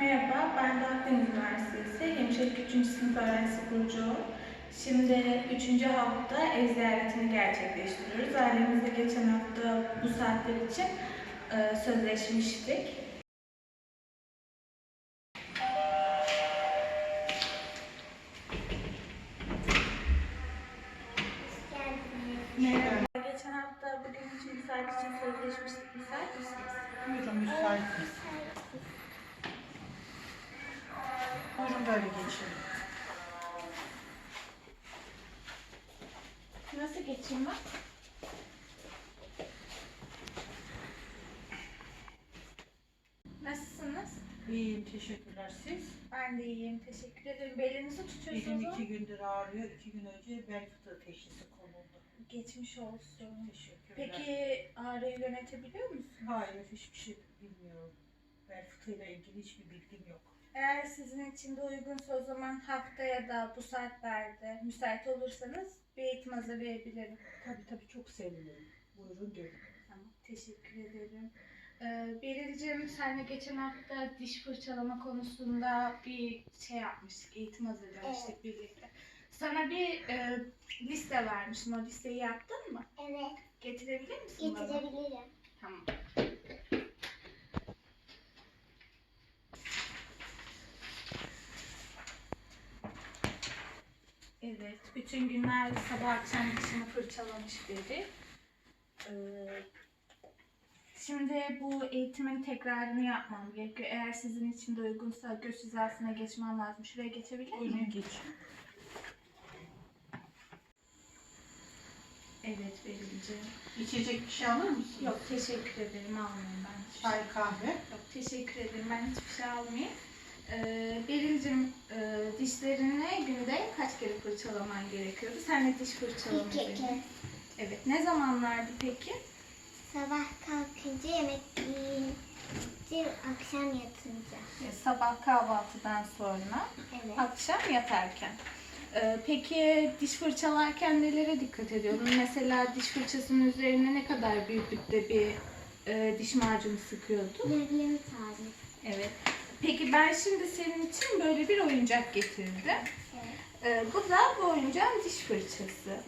Merhaba, ben de Üniversitesi Hemşirelik 3. sınıf öğrencisi Burcu. Şimdi 3. hafta ev ziyaretini gerçekleştiriyoruz. Ailemizle geçen hafta bu saatler için e, sözleşmiştik. Merhaba. Geçen hafta bugün için bir saat için sözleşmiştik. Müsait misiniz? Buyurun müsaitiz. Buyurun böyle geçin. Geçeyim ben? Nasılsınız? İyiyim teşekkürler siz. Ben de iyiyim. Teşekkür ederim. Belinizi tutuyorsunuz iki ama gündür ağrıyor. İki gün önce bel fıtığı teşhisi konuldu. geçmiş olsun. Teşekkürler. Peki ağrıyı yönetebiliyor musun? Hayır hiçbir şey bilmiyorum. Bel fıtığıyla ilgili hiçbir bilgim yok. Eğer sizin için de uygunsa o zaman haftaya da bu saatlerde müsait olursanız bir eğitim hazırlayabilirim. Tabii tabii çok sevinirim. Buyurun gelin. Tamam, teşekkür ederim. Ee, Beril'cim senle geçen hafta diş fırçalama konusunda bir şey yapmıştık, eğitim hazırlamıştık birlikte. Sana bir e, liste vermiştim, o listeyi yaptın mı? Evet, Getirebilir misin bana? getirebilirim. Tamam. Evet, bütün günler sabah akşam dişini fırçalamış biri. Ee, şimdi bu eğitimin tekrarını yapmam gerekiyor. Eğer sizin için de uygunsa göz hizasına geçmem lazım. Şuraya geçebilir Buyurun miyim? geçin. Evet, Beril'ciğim. İçecek bir şey alır mısınız? Yok, teşekkür ederim. Almayayım ben. Çay kahve. Yok teşekkür ederim. Ben hiçbir şey almayayım. Ee, Beril'cim e, dişlerini günde kaç kere fırçalaman gerekiyordu? Sen de diş fırçalamayı İki kez. Evet. Ne zamanlardı peki? Sabah kalkınca yemek yiyince akşam yatınca. Ee, sabah kahvaltıdan sonra, Evet. akşam yatarken. Ee, peki diş fırçalarken nelere dikkat ediyordun? Mesela diş fırçasının üzerine ne kadar büyüklükte bir e, diş macunu sıkıyordun? Yarım tane. Evet. Peki ben şimdi senin için böyle bir oyuncak getirdim. Evet. Ee, bu da bu oyuncağın diş fırçası.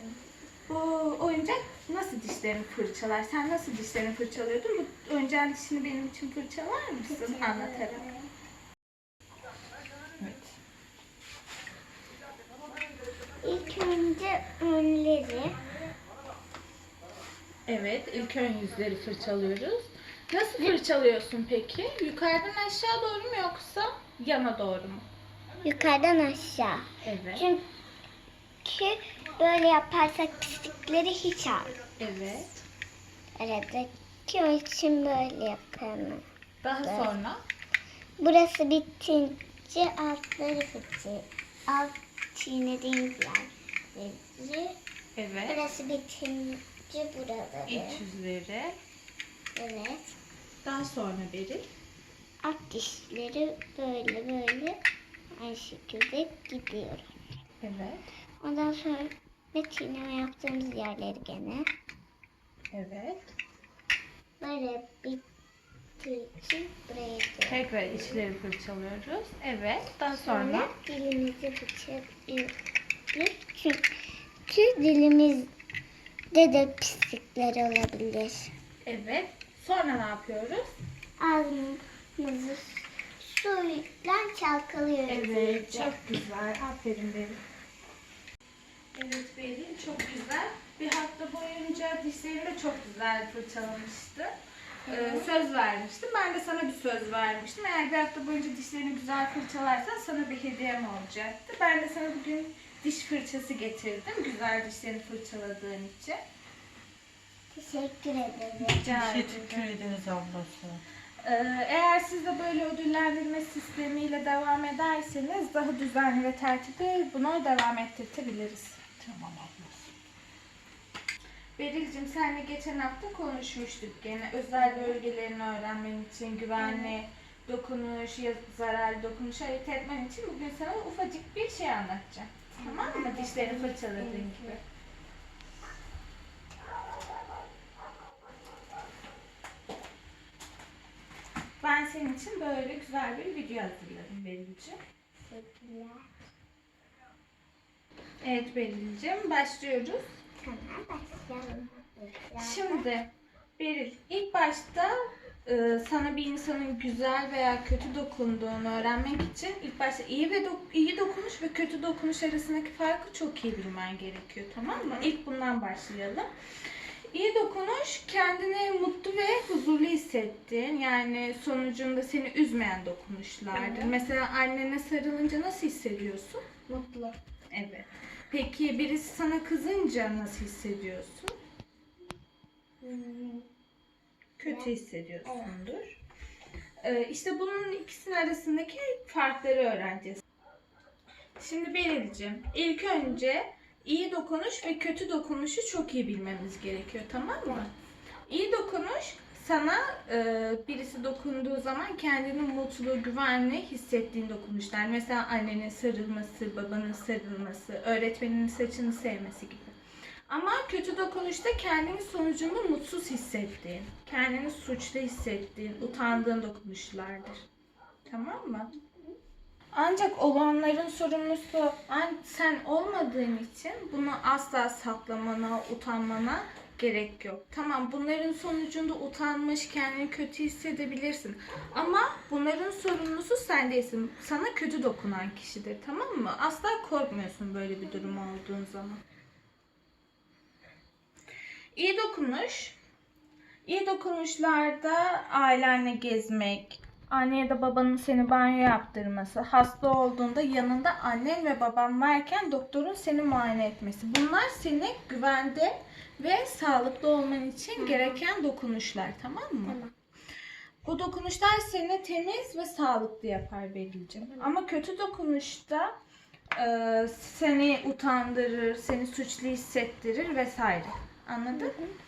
Bu oyuncak nasıl dişlerini fırçalar? Sen nasıl dişlerini fırçalıyordun? Bu oyuncağın dişini benim için fırçalar mısın? Anlatarak. Evet. İlk önce önleri Evet, ilk ön yüzleri fırçalıyoruz. Nasıl fırçalıyorsun peki? Yukarıdan aşağı doğru mu yoksa yana doğru mu? yukarıdan aşağı. Evet. Çünkü böyle yaparsak pislikleri hiç al. Evet. Arada ki o için böyle yapıyorum. Daha Evet. sonra Burası bitince altları fıçı. Alt çiğnediğimiz yerleri. evet. Burası bitince buraları. İç yüzleri. Evet. Daha sonra Beril. Alt dişleri böyle böyle aynı şekilde gidiyor. Evet. Ondan sonra ve çiğneme yaptığımız yerleri gene Evet. böyle bittiği için buraya gidiyor. Tekrar içleri fırçalıyoruz. Evet. Daha Sonra sonra dilimizi fırçalıyoruz. Çünkü dilimizde de pislikler olabilir. evet. Sonra ne yapıyoruz? Ağzımızı suyla çalkalıyoruz. Evet. Çok güzel. Aferin Beril. Evet Beril çok güzel. Bir hafta boyunca dişlerini de çok güzel fırçalamıştı. Ee, söz vermiştim. Ben de sana bir söz vermiştim. Eğer bir hafta boyunca dişlerini güzel fırçalarsan sana bir hediyem olacaktı. Ben de sana bugün diş fırçası getirdim. Güzel dişlerini fırçaladığın için. Teşekkür ederim. Rica Teşekkür ederim. ederiz ablası. Ee, Eğer siz de böyle ödüllendirme sistemiyle devam ederseniz daha düzenli ve tertipli bunu devam ettirtebiliriz. Tamam ablası. Beril'cim senle geçen hafta konuşmuştuk gene. Özel bölgelerini öğrenmen için, güvenli dokunuş, ya zararlı dokunuş ayırt etmen için bugün sana ufacık bir şey anlatacağım. Tamam mı? Dişlerini fırçaladığın gibi. Ben senin için böyle güzel bir video hazırladım Beril'cim. Teşekkürler. Evet Beril'cim başlıyoruz. Tamam başlayalım. Şimdi Beril ilk başta e, sana bir insanın güzel veya kötü dokunduğunu öğrenmek için ilk başta iyi ve dok- iyi dokunuş ve kötü dokunuş arasındaki farkı çok iyi bilmen gerekiyor tamam mı? İlk bundan başlayalım. İyi dokunuş kendini mutlu ve huzurlu hissettiğin yani sonucunda seni üzmeyen dokunuşlardır. Evet. Mesela annene sarılınca nasıl hissediyorsun? Mutlu. Evet. Peki birisi sana kızınca nasıl hissediyorsun? Hmm, kötü hissediyorsundur. Ee, işte bunun ikisinin arasındaki farkları öğreneceğiz. Şimdi Beril'cim ilk önce iyi dokunuş ve kötü dokunuşu çok iyi bilmemiz gerekiyor tamam mı? İyi dokunuş sana e, birisi dokunduğu zaman kendini mutlu, güvenli hissettiğin dokunuşlar. Mesela annenin sarılması, babanın sarılması, öğretmenin saçını sevmesi gibi. Ama kötü dokunuşta kendini sonucunda mutsuz hissettiğin, kendini suçlu hissettiğin, utandığın dokunuşlardır. Tamam mı? Ancak olanların sorumlusu sen olmadığın için bunu asla saklamana, utanmana gerek yok. Tamam bunların sonucunda utanmış, kendini kötü hissedebilirsin. Ama bunların sorumlusu sen değilsin. Sana kötü dokunan kişidir tamam mı? Asla korkmuyorsun böyle bir durum olduğun zaman. İyi dokunuş. İyi dokunuşlarda ailenle gezmek, anne ya da babanın seni banyo yaptırması, hasta olduğunda yanında annen ve baban varken doktorun seni muayene etmesi. Bunlar seni güvende ve sağlıklı olman için gereken dokunuşlar tamam mı? Tamam. Bu dokunuşlar seni temiz ve sağlıklı yapar Beril'cim. Ama kötü dokunuşta e, seni utandırır, seni suçlu hissettirir vesaire. Anladın? Ee,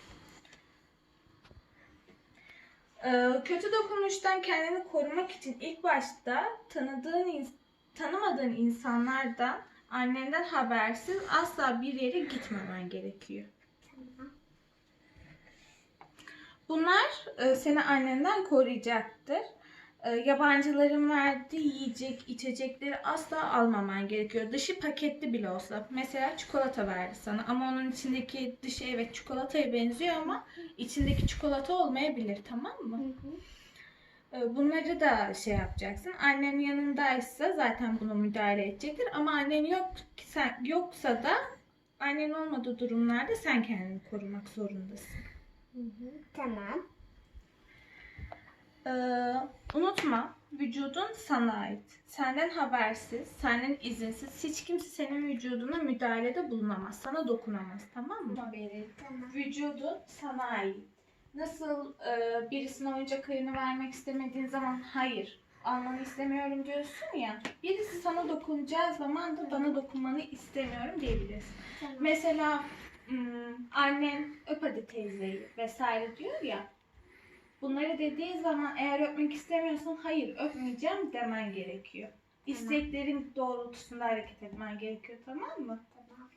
kötü dokunuştan kendini korumak için ilk başta tanıdığın, tanımadığın insanlardan, annenden habersiz asla bir yere gitmemen gerekiyor. Bunlar e, seni annenden koruyacaktır. E, yabancıların verdiği yiyecek, içecekleri asla almaman gerekiyor. Dışı paketli bile olsa. Mesela çikolata verdi sana ama onun içindeki dışı evet çikolataya benziyor ama içindeki çikolata olmayabilir tamam mı? Hı hı. E, Bunları da şey yapacaksın. Annen yanındaysa zaten bunu müdahale edecektir. Ama annen yok sen yoksa da annen olmadığı durumlarda sen kendini korumak zorundasın. Hı hı. Tamam. Ee, unutma, vücudun sana ait. Senden habersiz, senden izinsiz hiç kimse senin vücuduna müdahalede bulunamaz. Sana dokunamaz, tamam mı? Tamam. Vücudun sana ait. Nasıl e, birisine oyuncak ayını vermek istemediğin zaman hayır, almanı istemiyorum diyorsun ya. Birisi sana dokunacağı zaman da bana dokunmanı istemiyorum diyebilirsin. Tamam. Mesela annen öp hadi teyzeyi vesaire diyor ya. Bunları dediği zaman eğer öpmek istemiyorsan hayır öpmeyeceğim demen gerekiyor. İsteklerin doğrultusunda hareket etmen gerekiyor tamam mı? Tamam.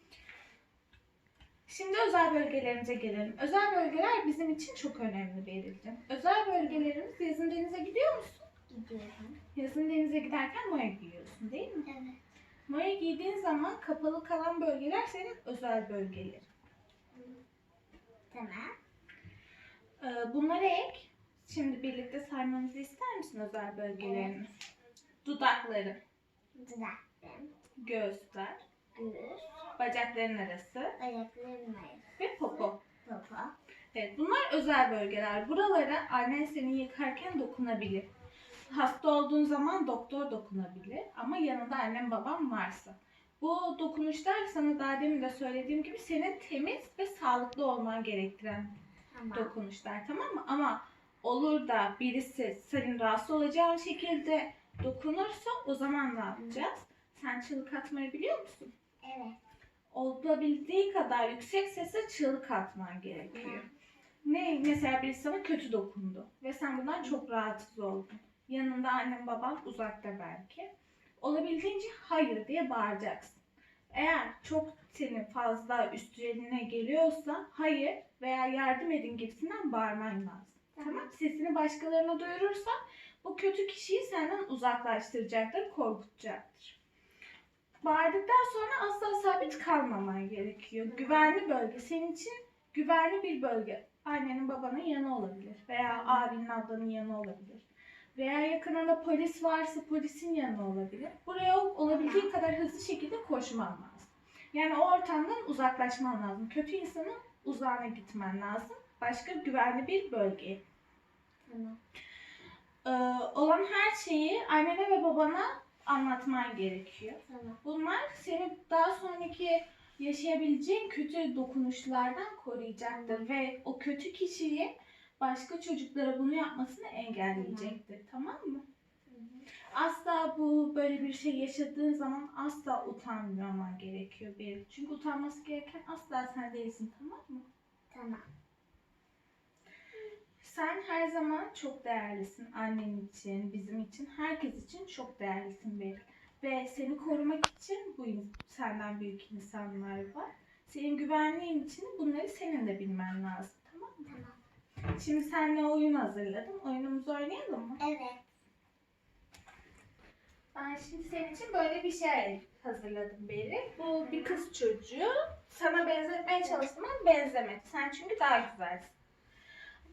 Şimdi özel bölgelerimize gelelim. Özel bölgeler bizim için çok önemli Beril'cim. Özel bölgelerimiz yazın denize gidiyor musun? Gidiyorum. Yazın denize giderken moya giyiyorsun değil mi? Evet. Moya giydiğin zaman kapalı kalan bölgeler senin özel bölgelerin. Tamam. Ee, Bunları ek. Şimdi birlikte saymamızı ister misin özel bölgelerini? Dudakları, Dudaklarım. göğüsler, Göğüs. bacakların arası Ayaklarım arası. ve popo. Popo. Evet bunlar özel bölgeler. Buralara annen seni yıkarken dokunabilir. Hasta olduğun zaman doktor dokunabilir ama yanında annen baban varsa. Bu dokunuşlar sana daha demin de söylediğim gibi senin temiz ve sağlıklı olman gerektiren Tamam. dokunuşlar tamam mı? Ama olur da birisi senin rahatsız olacağın şekilde dokunursa o zaman ne yapacağız? Sen çığlık atmayı biliyor musun? Evet. olabildiği kadar yüksek sesle çığlık atman gerekiyor. Ne mesela birisi sana kötü dokundu ve sen bundan çok rahatsız oldun. Yanında annen baban uzakta belki. Olabildiğince hayır diye bağıracaksın. Eğer çok senin fazla üstüne geliyorsa hayır veya yardım edin gibisinden bağırman lazım. Tamam. Sesini başkalarına duyurursan bu kötü kişiyi senden uzaklaştıracaktır, korkutacaktır. Bağırdıktan sonra asla sabit kalmaman gerekiyor. Güvenli bölge senin için güvenli bir bölge. Annenin babanın yanı olabilir veya abinin ablanın yanı olabilir. Veya yakınında polis varsa polisin yanı olabilir. Buraya olabildiği kadar hızlı şekilde koşman lazım. Yani o ortamdan uzaklaşman lazım. Kötü insanın uzağına gitmen lazım. Başka güvenli bir bölgeye. Tamam. Ee, olan her şeyi annene ve babana anlatman gerekiyor. Tamam. Bunlar seni daha sonraki yaşayabileceğin kötü dokunuşlardan koruyacaktır ve o kötü kişiyi başka çocuklara bunu yapmasını engelleyecektir. Tamam mı? Asla bu böyle bir şey yaşadığın zaman asla utanmaman gerekiyor bir. Çünkü utanması gereken asla sen değilsin tamam mı? Tamam. Sen her zaman çok değerlisin. Annen için, bizim için, herkes için çok değerlisin Beril. Ve seni korumak için bu senden büyük insanlar var. Senin güvenliğin için bunları senin de bilmen lazım. Tamam mı? Tamam. Şimdi seninle oyun hazırladım. Oyunumuzu oynayalım mı? Evet. Ben şimdi senin için böyle bir şey hazırladım Beril. Bu bir kız çocuğu. Sana benzetmeye çalıştım ama benzemedi. Sen çünkü daha güzelsin.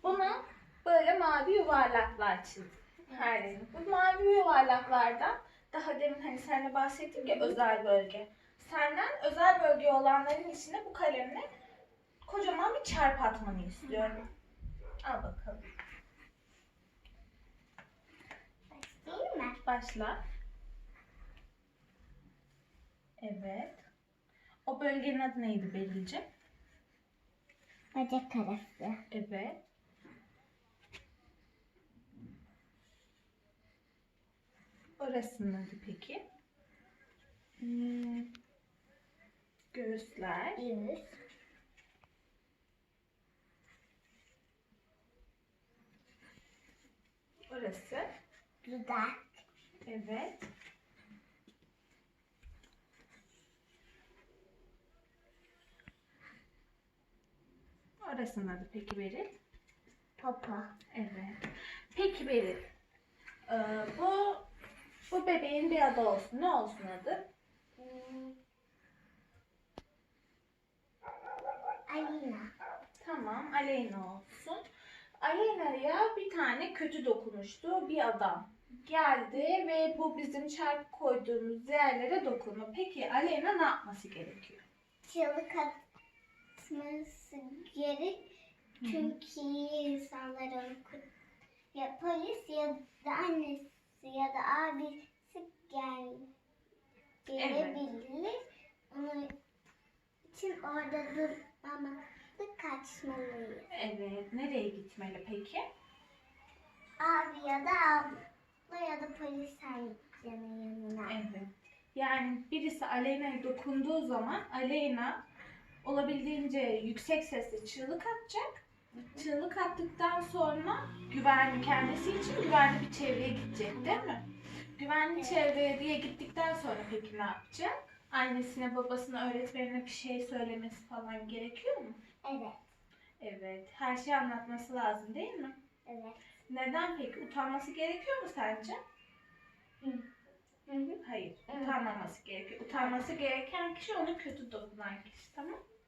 Buna böyle mavi yuvarlaklar çizdim. Her yerini. Bu mavi yuvarlaklardan daha demin hani seninle bahsettim ya özel bölge. Senden özel bölge olanların içine bu kalemle kocaman bir çarp atmanı istiyorum. Al bakalım. Başlayayım mı? Başla. Evet. O bölgenin adı neydi Beril'ciğim? Bacak arası. Evet. Orasının adı peki? Hmm, Göğüsler. yüz. Orası. Dudak. Evet. Orasının adı peki Beril? Popo. Evet. Peki Beril. Ee, bu bu bebeğin bir adı olsun. Ne olsun adı? Alina. Tamam, Aleyna olsun. Aleyna'ya bir tane kötü dokunuştu bir adam. Geldi ve bu bizim çarp koyduğumuz yerlere dokundu. Peki Aleyna ne yapması gerekiyor? Çığlık atması gerek. Çünkü insanlar onu ya polis ya da annesi ya da abisi gel gelebilir. Onun için orada durmamakta kaçmalıyız. Evet, nereye gitmeli peki? Abi ya da abla ya da polis sahiplerinin yanına. Evet. Yani birisi Aleyna'ya dokunduğu zaman Aleyna olabildiğince yüksek sesle çığlık atacak. Çığlık attıktan sonra güvenli kendisi için güvenli bir çevreye gidecek değil mi? Güvenli çevreye diye gittikten sonra peki ne yapacak? Annesine, babasına, öğretmenine bir şey söylemesi falan gerekiyor mu? Evet. Evet. Her şeyi anlatması lazım değil mi? Evet. Neden peki? Utanması gerekiyor mu sence? Hı hı. Hayır. Evet. Utanmaması gerekiyor. Utanması gereken kişi ona kötü dokunan kişi. Tamam